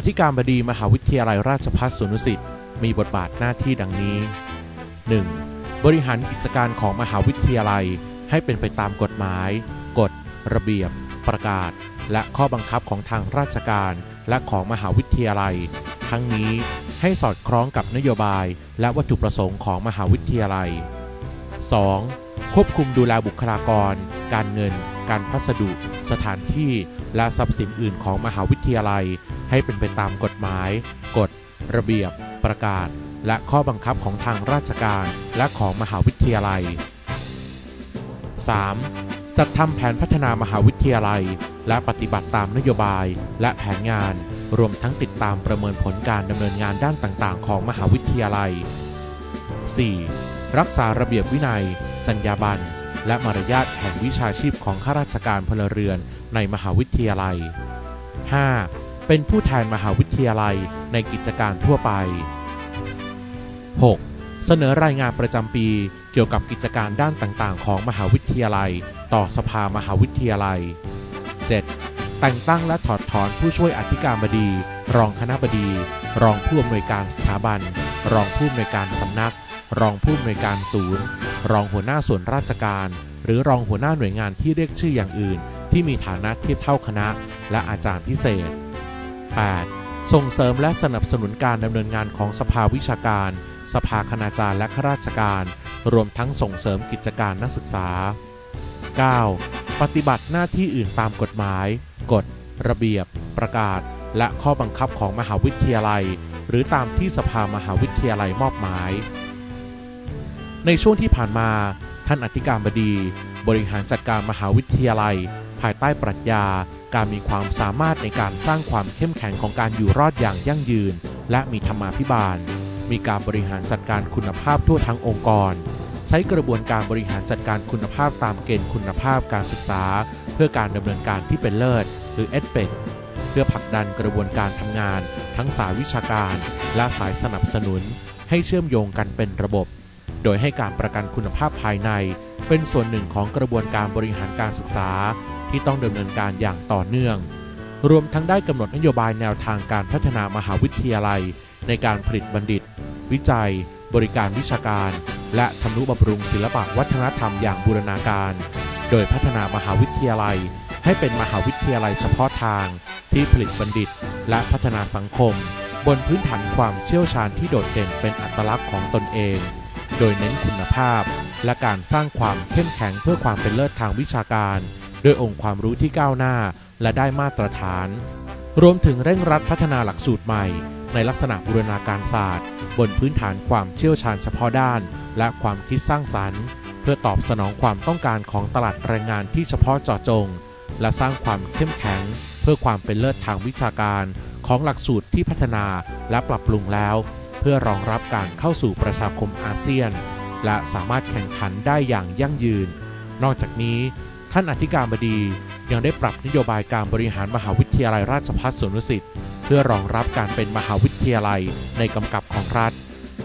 อธิการบดีมหาวิทยาลัยราชภัฏสวนดุสิตมีบทบาทหน้าที่ดังนี้ 1. บริหารกิจการของมหาวิทยาลัยให้เป็นไปตามกฎหมาย กฎ ระเบียบ ประกาศ และข้อบังคับของทางราชการและของมหาวิทยาลัย ทั้งนี้ให้สอดคล้องกับนโยบายและวัตถุประสงค์ของมหาวิทยาลัย 2. ควบคุมดูแลบุคลากร การเงิน การพัสดุสถานที่และทรัพย์สินอื่นของมหาวิทยาลัย ให้เป็นไปตามกฎหมาย กฎ ระเบียบ ประกาศ และข้อบังคับของทางราชการและของมหาวิทยาลัย 3. จัดทำแผนพัฒนามหาวิทยาลัย และปฏิบัติตามนโยบายและแผนงาน รวมทั้งติดตามประเมินผลการดำเนินงานด้านต่างๆ ของมหาวิทยาลัย 4. รักษาระเบียบวินัย จรรยาบรรณ และมารยาทแห่งวิชาชีพของข้าราชการพลเรือนในมหาวิทยาลัย 5. เป็นผู้แทนมหาวิทยาลัยในกิจการทั่วไป 6. เสนอรายงานประจำปีเกี่ยวกับกิจการด้านต่างๆ ของมหาวิทยาลัย ต่อสภามหาวิทยาลัย 7. แต่งตั้งและถอดถอนผู้ช่วยอธิการบดี รองคณะบดี รองผู้อำนวยการสถาบัน รองผู้อำนวยการสำนัก รองผู้อำนวยการศูนย์ รองหัวหน้าส่วนราชการ หรือรองหัวหน้าหน่วยงานที่เรียกชื่ออย่างอื่น ที่มีฐานะเทียบเท่าคณะ และอาจารย์พิเศษ 8. ส่งเสริมและสนับสนุนการดำเนินงานของสภาวิชาการ สภาคณาจารย์และข้าราชการ รวมทั้งส่งเสริมกิจการนักศึกษา 9. ปฏิบัติหน้าที่อื่นตามกฎหมาย กฎ ระเบียบ ประกาศ และข้อบังคับของมหาวิทยาลัย หรือตามที่สภามหาวิทยาลัยมอบหมาย ในช่วงที่ผ่านมา ท่านอธิการบดี บริหารจัดการมหาวิทยาลัย ภายใต้ปรัชญา การมีความสามารถในการสร้างความเข้มแข็งของการอยู่รอดอย่างยั่งยืน และมีธรรมาภิบาล มีการบริหารจัดการคุณภาพทั่วทั้งองค์กร ใช้กระบวนการบริหารจัดการคุณภาพตามเกณฑ์คุณภาพการศึกษา เพื่อการดำเนินการที่เป็นเลิศ หรือ e d p e c เพื่อผลักดันกระบวนการทำงาน ทั้งสายวิชาการ และสายสนับสนุน ให้เชื่อมโยงกันเป็นระบบ โดยให้การประกันคุณภาพภายใน เป็นส่วนหนึ่งของกระบวนการบริหารการศึกษา ที่ต้องดำเนินการอย่างต่อเนื่อง รวมทั้งได้กำหนดนโยบายแนวทางการพัฒนามหาวิทยาลัย ในการผลิตบัณฑิต วิจัย บริการวิชาการ และทำนุบำรุงศิลปะวัฒนธรรมอย่างบูรณาการ โดยพัฒนามหาวิทยาลัย ให้เป็นมหาวิทยาลัยเฉพาะทาง ที่ผลิตบัณฑิต และพัฒนาสังคม บนพื้นฐานความเชี่ยวชาญที่โดดเด่นเป็นอัตลักษณ์ของตนเอง โดยเน้นคุณภาพ และการสร้างความเข้มแข็งเพื่อความเป็นเลิศทางวิชาการ ด้วยองค์ความรู้ที่ก้าวหน้าและได้มาตรฐาน รวมถึงเร่งรัดพัฒนาหลักสูตรใหม่ ในลักษณะบูรณาการศาสตร์ บนพื้นฐานความเชี่ยวชาญเฉพาะด้าน และความคิดสร้างสรรค์ เพื่อตอบสนองความต้องการของตลาดแรงงานที่เฉพาะเจาะจง และสร้างความเข้มแข็ง เพื่อความเป็นเลิศทางวิชาการ ของหลักสูตรที่พัฒนาและปรับปรุงแล้ว เพื่อรองรับการเข้าสู่ประชาคมอาเซียน และสามารถแข่งขันได้อย่างยั่งยืน นอกจากนี้ ท่านอธิการบดียังได้ปรับนโยบายการบริหารมหาวิทยาลัยราชภัฏสวนดุสิตเพื่อรองรับการเป็นมหาวิทยาลัยในกำกับของรัฐ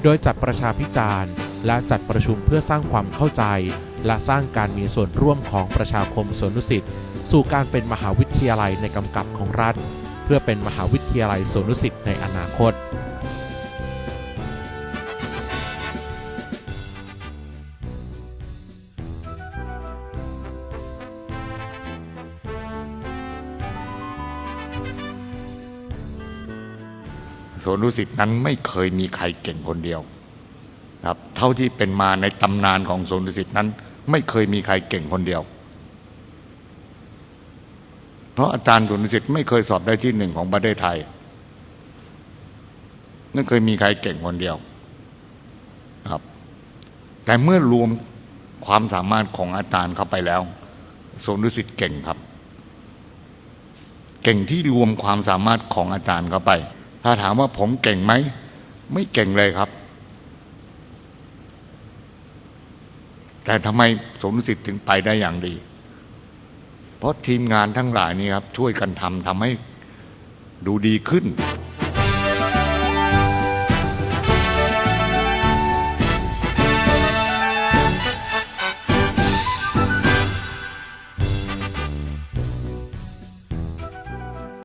โดยจัดประชาพิจารณ์ และจัดประชุมเพื่อสร้างความเข้าใจ และสร้างการมีส่วนร่วมของประชาคมสวนดุสิตสู่การเป็นมหาวิทยาลัยในกำกับของรัฐ เพื่อเป็นมหาวิทยาลัยสวนดุสิตในอนาคต สวนดุสิตนั้นไม่เคยมีใครเก่งคนเดียวครับเท่าที่เป็นมาในตำนานของสวนดุสิตนั้น ไม่เคยมีใครเก่งคนเดียว เพราะอาจารย์สวนดุสิตไม่เคยสอบได้ที่หนึ่งของประเทศไทยไม่เคยมีใครเก่งคนเดียวครับ แต่เมื่อรวมความสามารถของอาจารย์เข้าไปแล้วสวนดุสิตเก่งครับ เก่งที่รวมความสามารถของอาจารย์เข้าไป ถ้าถามว่าผมเก่งไหม ไม่เก่งเลยครับ แต่ทำไมสมศิษย์ถึงไปได้อย่างดี เพราะทีมงานทั้งหลายนี่ครับ ช่วยกันทำทำให้ดูดีขึ้น